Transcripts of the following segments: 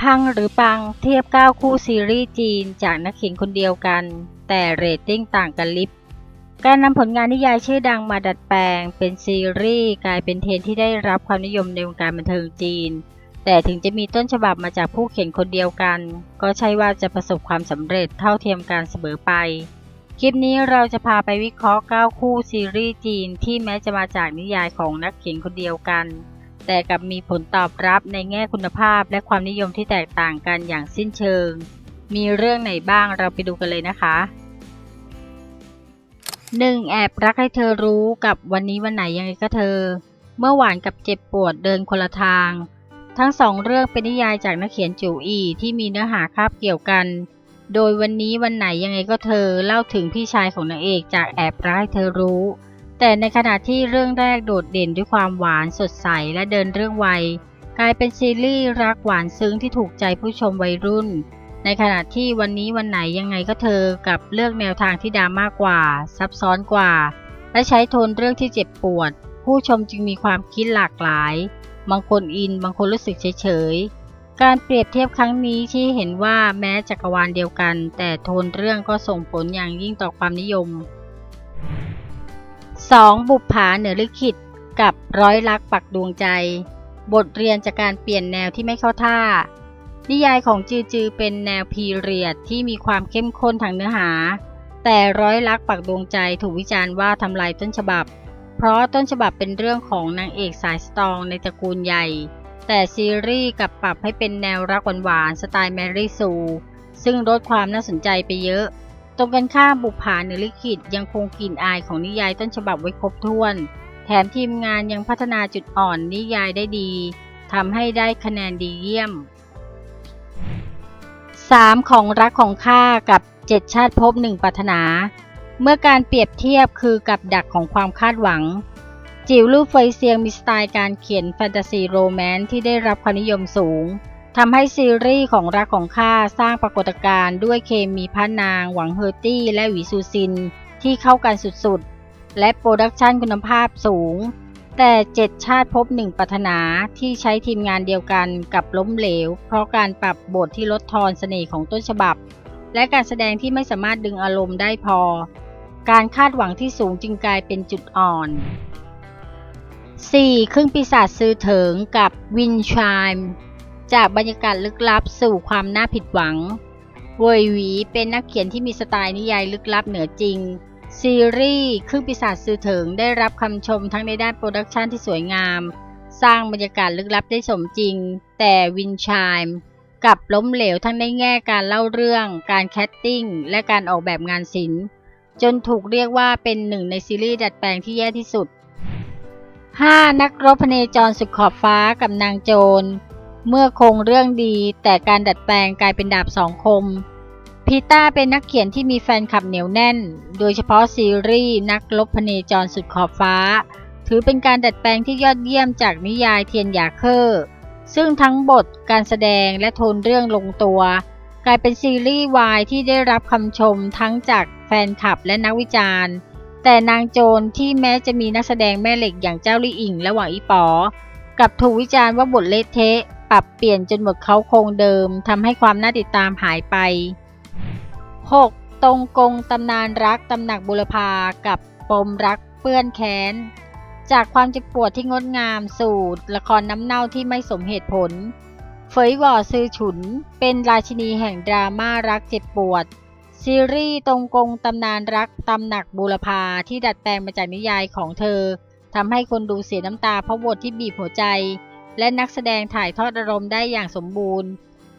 พังหรือปังเทียบ 9 คู่ซีรีส์จีนจากนักเขียนคนเดียวกัน แต่เรตติ้งต่างกันลิบ การนำผลงานนิยายชื่อดังมาดัดแปลง เป็นซีรีส์กลายเป็นเทรนที่ได้รับความนิยมในวงการบันเทิงจีน แต่ถึงจะมีต้นฉบับมาจากผู้เขียนคนเดียวกัน ก็ใช่ว่าจะประสบความสำเร็จเท่าเทียมกันเสมอไป คลิปนี้เราจะพาไปวิเคราะห์ 9 คู่ซีรีส์จีนที่แม้จะมาจากนิยายของนักเขียนคนเดียวกัน แต่กับมีผลตอบรับในแง่คุณภาพและความนิยมที่แตกต่างกันอย่างสิ้นเชิง มีเรื่องไหนบ้างเราไปดูกันเลยนะคะ 1. แอบรักให้เธอรู้กับวันนี้วันไหนยังไงก็เธอ เมื่อหวานกับเจ็บปวดเดินคนละทาง ทั้งสองเรื่องเป็นนิยายจากนักเขียนจิวอีที่มีเนื้อหาคาบเกี่ยวกัน โดยวันนี้วันไหนยังไงก็เธอเล่าถึงพี่ชายของนางเอกจากแอบรักให้เธอรู้ แต่ในขณะที่เรื่องแรกโดดเด่นด้วยความหวานสดใสและเดินเรื่องไวกลายเป็นซีรีส์รักหวานซึ้งที่ถูกใจผู้ชมวัยรุ่น ในขณะที่วันนี้วันไหนยังไงก็เธอกับเลือกแนวทางที่ดราม่ากว่า ซับซ้อนกว่า และใช้โทนเรื่องที่เจ็บปวด ผู้ชมจึงมีความคิดหลากหลาย บางคนอินบางคนรู้สึกเฉยๆ การเปรียบเทียบครั้งนี้ที่เห็นว่าแม้จักรวาลเดียวกัน แต่โทนเรื่องก็ส่งผลอย่างยิ่งต่อความนิยม 2. บุปผาเหนือลิขิตกับร้อยลักปักดวงใจ บทเรียนจากการเปลี่ยนแนวที่ไม่เข้าท่า นิยายของจือจือเป็นแนวพีเรียดที่มีความเข้มข้นทางเนื้อหา แต่ร้อยลักปักดวงใจถูกวิจารณ์ว่าทำลายต้นฉบับ เพราะต้นฉบับเป็นเรื่องของนางเอกสายสตรองในตระกูลใหญ่ แต่ซีรีส์กลับปรับให้เป็นแนวรักหวานๆสไตล์แมรี่ซู ซึ่งลดความน่าสนใจไปเยอะ ตรงกันข้ามบุปผาเนือลิขิตยังคงกลิ่นอายของนิยายต้นฉบับไว้ครบถ้วน แถมทีมงานยังพัฒนาจุดอ่อนนิยายได้ดีทำให้ได้คะแนนดีเยี่ยม 3. ของรักของข้ากับเจ็ดชาติภพหนึ่งปรารถนา เมื่อการเปรียบเทียบคือกับดักของความคาดหวัง จิ๋วลูกเฟยเซียงมีสไตล์การเขียนแฟนตาซีโรแมนต์ที่ได้รับความนิยมสูงทำให้ซีรีส์ของรักของข้าสร้างปรากฏการณ์ด้วยเคมีพระนาง หวังเฮอร์ตี้ และหวีซูซิน ที่เข้ากันสุดๆ และโปรดักชันคุณภาพสูง แต่เจ็ดชาติพบหนึ่งปรารถนาที่ใช้ทีมงานเดียวกันกับล้มเหลว เพราะการปรับบทที่ลดทอนเสน่ห์ของต้นฉบับ และการแสดงที่ไม่สามารถดึงอารมณ์ได้พอ การคาดหวังที่สูงจึงกลายเป็นจุดอ่อน 4. ครึ่งปีศาจซื้อเถิงกับวินชายจากบรรยากาศลึกลับสู่ความน่าผิดหวังเวยหวีเป็นนักเขียนที่มีสไตล์นิยายลึกลับเหนือจริง ซีรีส์ครึ่งปีศาจซื้อเถิงได้รับคำชมทั้งในด้านโปรดักชันที่สวยงาม สร้างบรรยากาศลึกลับได้สมจริง แต่วินชายกลับล้มเหลวทั้งในแง่การเล่าเรื่อง การแคสติ้ง และการออกแบบงานศิลป์ จนถูกเรียกว่าเป็นหนึ่งในซีรีส์ดัดแปลงที่แย่ที่สุด 5. นักรบพเนจรสุดขอบฟ้ากับนางโจร เมื่อคงเรื่องดี แต่การดัดแปลงกลายเป็นดาบสองคม พีต้าเป็นนักเขียนที่มีแฟนคลับเหนียวแน่น โดยเฉพาะซีรีส์นักรบพเนจรสุดขอบฟ้า ถือเป็นการดัดแปลงที่ยอดเยี่ยมจากนิยายเทียนหยาเคอร์ซึ่งทั้งบทการแสดงและโทนเรื่องลงตัว กลายเป็นซีรีส์วายที่ได้รับคำชมทั้งจากแฟนคลับและนักวิจารณ์ แต่นางโจรที่แม้จะมีนักแสดงแม่เหล็กอย่างเจ้าลี่อิงและหวังอีป๋อกลับถูกวิจารณ์ว่าบทเละเทะ ปรับเปลี่ยนจนบทเขาโครงเดิมทำให้ความน่าติดตามหายไป 6. ตรงกงตำนานรักตำหนักบุรพากับปมรักเปื้อนแค้น จากความเจ็บปวดที่งดงามสู่ละครน้ำเน่าที่ไม่สมเหตุผล เฟยหว่อซือฉุน เป็นราชินีแห่งดราม่ารักเจ็บปวด ซีรีส์ตรงกงตำนานรักตำหนักบูรพาที่ดัดแปลงมาจากนิยายของเธอทำให้คนดูเสียน้ำตาเพราะบทที่บีบหัวใจ และนักแสดงถ่ายทอดอารมณ์ได้อย่างสมบูรณ์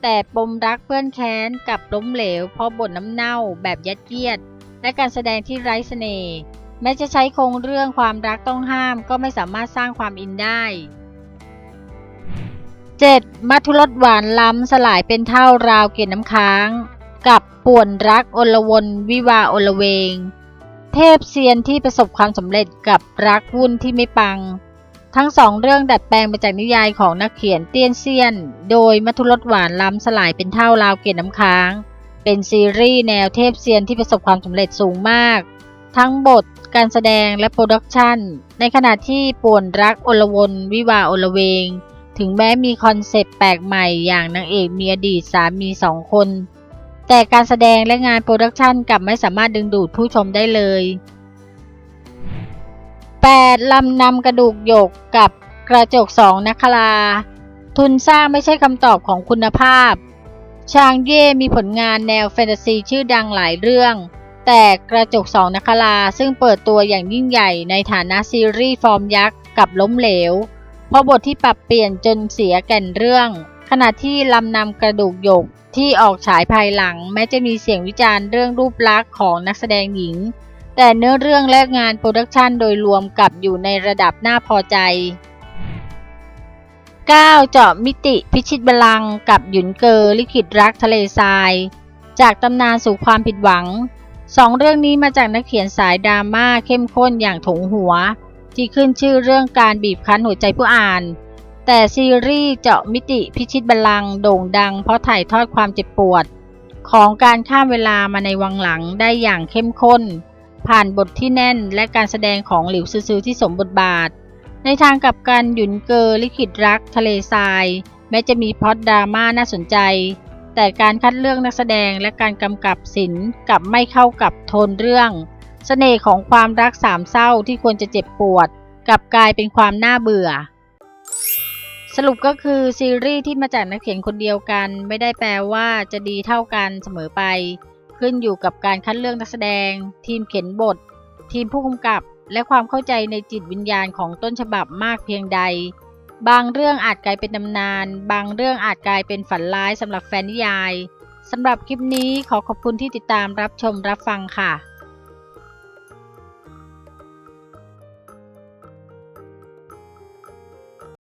แต่ปมรักเพื่อนแค้นกลับล้มเหลว เพราะบทน้ำเน่าแบบยัดเยียด และการแสดงที่ไร้เสน่ห์แม้จะใช้โครงเรื่องความรักต้องห้ามก็ไม่สามารถสร้างความอินได้ 7. มัทุรสหวานล้ำสลายเป็นเท่าราวเกล็ดน้ำค้าง กับ ป่วนรักอลวนวิวาอลเวง เทพเซียนที่ประสบความสำเร็จกับรักวุ่นที่ไม่ปัง ทั้งสองเรื่องดัดแปลงมาจากนิยายของนักเขียนเตี้ยนเซียน โดยมัทุรสหวานล้ำสลายเป็นเท่าราวเกล็ดน้ำค้าง เป็นซีรีส์แนวเทพเซียนที่ประสบความสำเร็จสูงมาก ทั้งบทการแสดงและโปรดักชันในขณะที่ป่วนรักอลวนวิวาอลเวง ถึงแม้มีคอนเซปต์แปลกใหม่อย่างนางเอกมีอดีตสามีสองคน แต่การแสดงและงานโปรดักชันกลับไม่สามารถดึงดูดผู้ชมได้เลย 8. ลำนำกระดูกหยกกับกระจกสองนักคราทุนสร้างไม่ใช่คำตอบของคุณภาพ ชางเย่มีผลงานแนวแฟนตาซีชื่อดังหลายเรื่อง แต่กระจกสองนักคราซึ่งเปิดตัวอย่างยิ่งใหญ่ในฐานะซีรีส์ฟอร์มยักษ์กับล้มเหลว เพราะบทที่ปรับเปลี่ยนจนเสียแก่นเรื่อง ขณะที่ลำนำกระดูกหยกที่ออกฉายภายหลัง แม้จะมีเสียงวิจารณ์เรื่องรูปลักษณ์ของนักแสดงหญิง แต่เนื้อเรื่องและงานโปรดักชันโดยรวมกลับอยู่ในระดับน่าพอใจ 9. เจาะมิติพิชิตบัลลังก์กับหยุนเกอลิขิตรักทะเลทราย จากตำนานสู่ความผิดหวังสองเรื่องนี้มาจากนักเขียนสายดราม่าเข้มข้นอย่างถงหัว ที่ขึ้นชื่อเรื่องการบีบคั้นหัวใจผู้อ่าน แต่ซีรีส์เจาะมิติพิชิตบัลลังก์โด่งดังเพราะถ่ายทอดความเจ็บปวด ของการข้ามเวลามาในวังหลังได้อย่างเข้มข้น ผ่านบทที่แน่นและการแสดงของหลิวซือที่สมบทบาท ในทางกลับกันหยุนเกอลิขิตรัก ทะเลทราย แม้จะมีพอตดราม่าน่าสนใจ แต่การคัดเลือกนักแสดงและการกำกับศิลป์กลับไม่เข้ากับโทนเรื่องเสน่ห์ของความรักสามเศร้าที่ควรจะเจ็บปวด กลับกลายเป็นความน่าเบื่อ สรุปก็คือซีรีส์ที่มาจากนักเขียนคนเดียวกัน ไม่ได้แปลว่าจะดีเท่ากันเสมอไป ขึ้นอยู่กับการคัดเลือกนักแสดง ทีมเขียนบท ทีมผู้กำกับ และความเข้าใจในจิตวิญญาณของต้นฉบับมากเพียงใด บางเรื่องอาจกลายเป็นตำนาน บางเรื่องอาจกลายเป็นฝันร้ายสำหรับแฟนนิยายสำหรับคลิปนี้ขอขอบคุณที่ติดตามรับชมรับฟังค่ะ